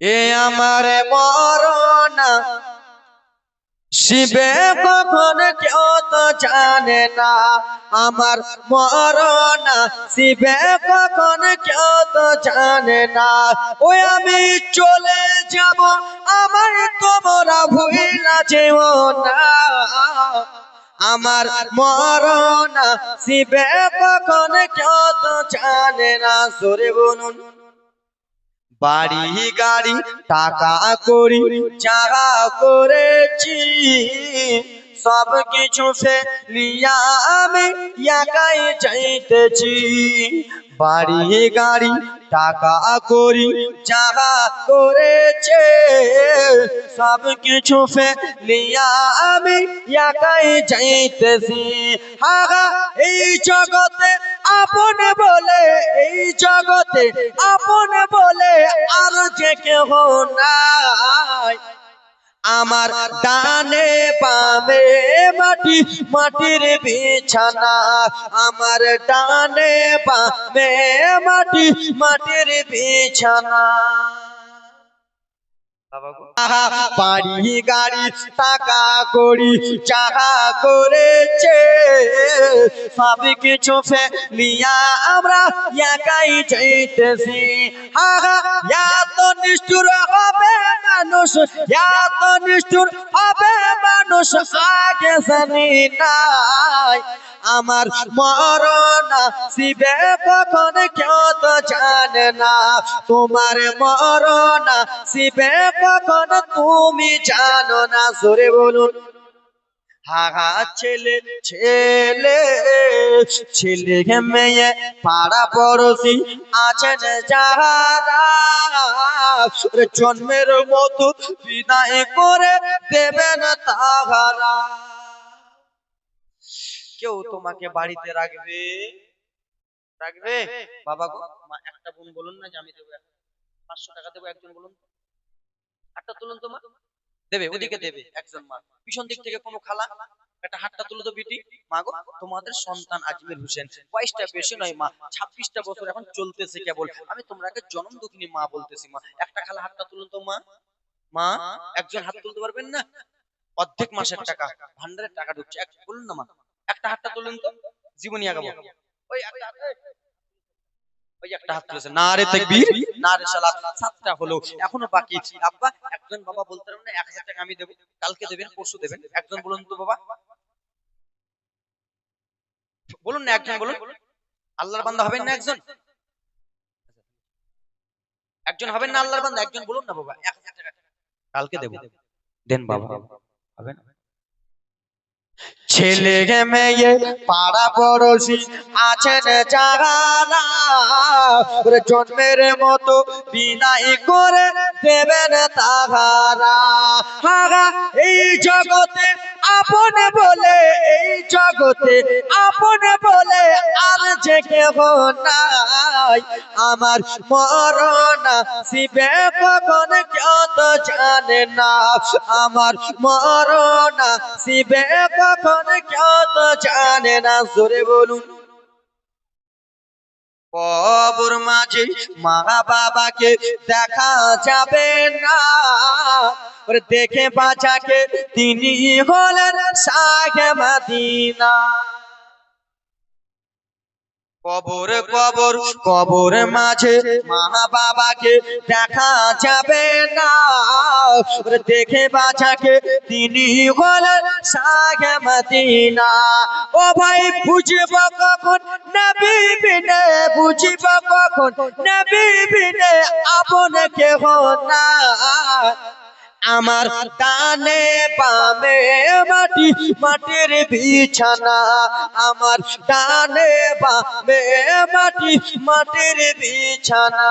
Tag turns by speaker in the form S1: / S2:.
S1: এ আমার মরনা শিবে কখন কেউ তো জানে না আমার মরনা শিবে কখন কেউ তো জানে না, ওই আমি চলে যাব, আমার তোমরা ভুইলা যেও না। আমার মরনা শিবে কখন কেউ তো জানে না সরে বলুন। বাড়ি গাড়ি টাকা করি যারা করেছি। সব কিছু ফেলিয়া আমি একাই চাইতেছি। বাড়ি গাড়ি টাকা করি যারা করেছে। সব কিছু ফেলিয়া আমি একাই চাইতেছি। হাগা এই জগতে আপন বলে এই জগতে, আপনে বলে আর যে কেহ নাই। আমার ডানে বামে মাটি, মাটির বিছানা। আমার ডানে বামে মাটি, মাটির বিছানা। বাড়ি গাড়ি টাকা করি চাকা করেছে। সব কিছু আমরা একাই হাহা এত নিষ্ঠুর হবে মানুষ, এত নিষ্ঠুর হবে মানুষ, আগে জানি নাই। আমার শিবে কখন, কেউ তো জানে না। তোমার মরনা শিবে কখন তুমি জানো না, জোরে বলুন। হাহা ছেলে ছেলে ছেলে মেয়ে, পাড়া পড়োশি আছেন যাহারা। জন্মের মতো বিদায় করে দেবেন তাহারা। কেউ তোমাকে বাড়িতে রাখবে? রাখবে? বাবা একটা বোন বলুন না যে আমি দেবো পাঁচশো টাকা দেবো একজন বলুন হাতটা তুলুন তো মা দেবে ওদিকে দেবে একজন মা। পিছন দিক থেকে কোনো খালা একটা হাতটা তুলো তো বিটি। মা গো তোমাদের সন্তান আজমির হোসেন। বয়সটা বেশি নয় মা ছাব্বিশটা বছর এখন চলতেছে কেবল। আমি তোমরাকে জনম দুঃখিনী মা বলতেছি মা। একটা খালা হাতটা তুলুন তো মা। মা একজন হাত তুলতে পারবেন না? অর্ধেক মাসের টাকা ভান্ডারের টাকা ঢুকছে। এক বলুন না মা একটা হাতটা তুলুন তো। জীবনী আগাবো। ওই একটা হাত একটা হাত তুলেছে না রে তাকবীর। না রে সালাত। সাতটা হলো এখনও বাকি আব্বা একজন বাবা বলতে পারবেন এক হাজার টাকা আমি দেবো। কালকে দেবেন পরশু দেবেন। একজন বলুন তো বাবা। বলুন না একজন বলুন। আল্লাহর বান্দা হবেন না একজন? একজন হবেন না আল্লাহর বান্দা? একজন বলুন না বাবা। এক হাজার টাকা। কালকে দেবো। দেন বাবা। হবে না। ছেলে মেয়ে পাড়া পড়োশি আছেন যারা জন্মের মতো বিনাই করে দেবেন তাহারা। এই জগতে আপন বলে এই জগতে, আপন বলে আর যে কেহ নাই। আমার মরণা শিবে কখন কত জানে না। আমার মরণা শিবে কখন কত জানে না। জোরে বলুন। কবর মাঝে মা বাবাকে দেখা যাবে না। ওরে দেখে বাঁচাকে তিনি হলেন সাগে মাদিনা। কবর কবর কবর মাঝে মা বাবাকে দেখা যাবে না। দেখে বাঁচাকে তিনি হলেন সাগে মদিনা। ও ভাই বুঝব কখন? নবী বিনে বুঝব কখন? নবী বিনে আপন কেহ না আমার ডানে বামে মাটি মাটির বিছানা। আমার ডানে বামে মাটি মাটির বিছানা।